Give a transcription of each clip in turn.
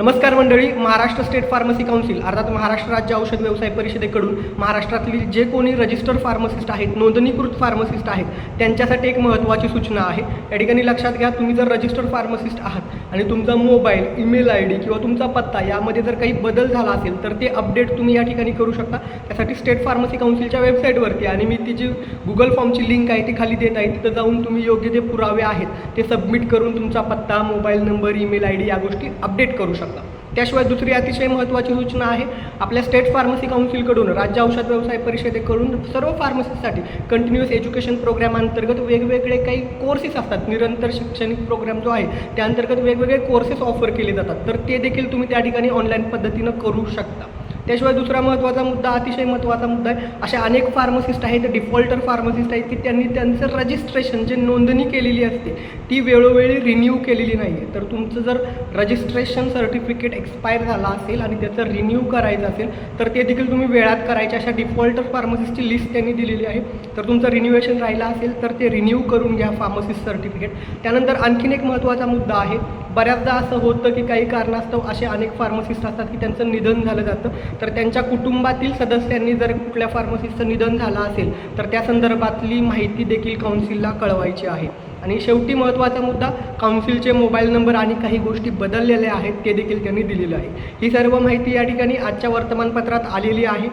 नमस्कार मंडळी Maharashtra state pharmacy council अर्थात महाराष्ट्र राज्य औषध व्यवसाय परिषदेकडून महाराष्ट्रातील जे कोणी रजिस्टर्ड फार्मसिस्ट आहेत नोंदणीकृत फार्मसिस्ट आहेत त्यांच्यासाठी एक महत्त्वाची सूचना आहे. या ठिकाणी लक्षात घ्या तुम्ही जर रजिस्टर्ड फार्मसिस्ट आहात आणि तुमचा मोबाईल ईमेल आय डी किंवा तुमचा पत्ता यामध्ये जर काही बदल झाला असेल तर ते अपडेट तुम्ही या ठिकाणी करू शकता. त्यासाठी स्टेट फार्मसी काउन्सिलच्या वेबसाईटवरती आणि मी ती जी गुगल फॉर्मची लिंक आहे ती खाली देत आहे तिथं जाऊन तुम्ही योग्य जे पुरावे आहेत ते सबमिट करून तुमचा पत्ता mobile number email I D या गोष्टी अपडेट करू शकता. त्याशिवाय दुसरी अतिशय महत्त्वाची सूचना आहे आपल्या स्टेट फार्मसी काउन्सिलकडून राज्य औषध व्यवसाय परिषदेकडून सर्व फार्मसीसाठी कंटिन्युअस एज्युकेशन प्रोग्राम अंतर्गत वेगवेगळे काही कोर्सेस असतात. निरंतर शैक्षणिक प्रोग्राम जो आहे त्या अंतर्गत वेगवेगळे कोर्सेस ऑफर केले जातात. तर ते देखील तुम्ही त्या ठिकाणी ऑनलाईन पद्धतीनं करू शकता. त्याशिवाय दुसरा महत्त्वाचा मुद्दा अतिशय महत्त्वाचा मुद्दा आहे असे अनेक फार्मसिस्ट आहेत डिफॉल्टर फार्मसिस्ट आहेत की त्यांनी त्यांचं रजिस्ट्रेशन जे नोंदणी केलेली असते ती वेळोवेळी रिन्यू केलेली नाही आहे तर तुमचं जर रजिस्ट्रेशन सर्टिफिकेट एक्सपायर झाला असेल आणि त्याचं रिन्यू करायचं असेल तर ते देखील तुम्ही वेळात करायचे. अशा डिफॉल्टर फार्मसिस्टची लिस्ट त्यांनी दिलेली आहे. तर तुमचं रिन्युएशन राहिलं असेल तर ते रिन्यू करून घ्या फार्मसिस्ट सर्टिफिकेट त्यानंतर आणखीन एक महत्त्वाचा मुद्दा आहे. बऱ्याचदा असं होतं की काही कारणास्तव असे अनेक फार्मसिस्ट असतात की त्यांचं निधन झालं जातं. तर त्यांच्या कुटुंबातील सदस्यांनी जर कुठल्या फार्मसिस्टचं निधन झालं असेल तर त्या संदर्भातली माहिती देखील काउन्सिलला कळवायची आहे. आणि शेवटी महत्त्वाचा मुद्दा काउन्सिलचे मोबाईल नंबर आणि काही गोष्टी बदललेल्या आहेत ते देखील त्यांनी दिलेलं आहे. ही सर्व माहिती या ठिकाणी आजच्या वर्तमानपत्रात आलेली आहे.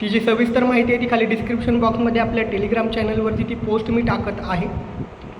ती जी सविस्तर माहिती आहे ती खाली डिस्क्रिप्शन बॉक्समध्ये आपल्या टेलिग्राम चॅनलवरती ती पोस्ट मी टाकत आहे.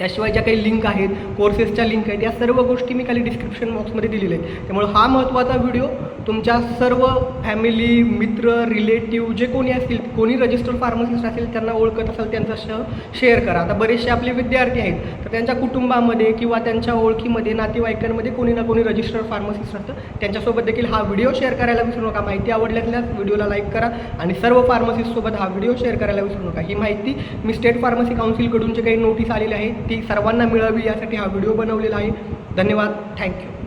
त्याशिवाय ज्या काही लिंक आहेत कोर्सेसच्या लिंक आहेत या सर्व गोष्टी मी खाली डिस्क्रिप्शन बॉक्समध्ये दिलेल्या आहेत. त्यामुळे हा महत्त्वाचा व्हिडिओ तुमच्या सर्व फॅमिली मित्र रिलेटिव्ह जे कोणी असतील कोणी रजिस्टर्ड फार्मसिस्ट असेल त्यांना ओळखत असेल त्यांचा श शेअर करा. आता बरेचसे आपले विद्यार्थी आहेत तर त्यांच्या कुटुंबामध्ये किंवा त्यांच्या ओळखीमध्ये नातेवाईकांमध्ये कोणी ना कोणी रजिस्टर्ड फार्मसिस्ट असतं. त्यांच्यासोबत देखील हा व्हिडिओ शेअर करायला विसरू नका. माहिती आवडल्यास व्हिडिओला लाईक करा आणि सर्व फार्मसिस्टसोबत हा व्हिडिओ शेअर करायला विसरू नका. ही माहिती मी स्टेट फार्मसी काउन्सिलकडून जे काही नोटीस आलेली आहे ती सर्वांना मिळावी यासाठी हा व्हिडिओ बनवलेला आहे. धन्यवाद. थँक्यू.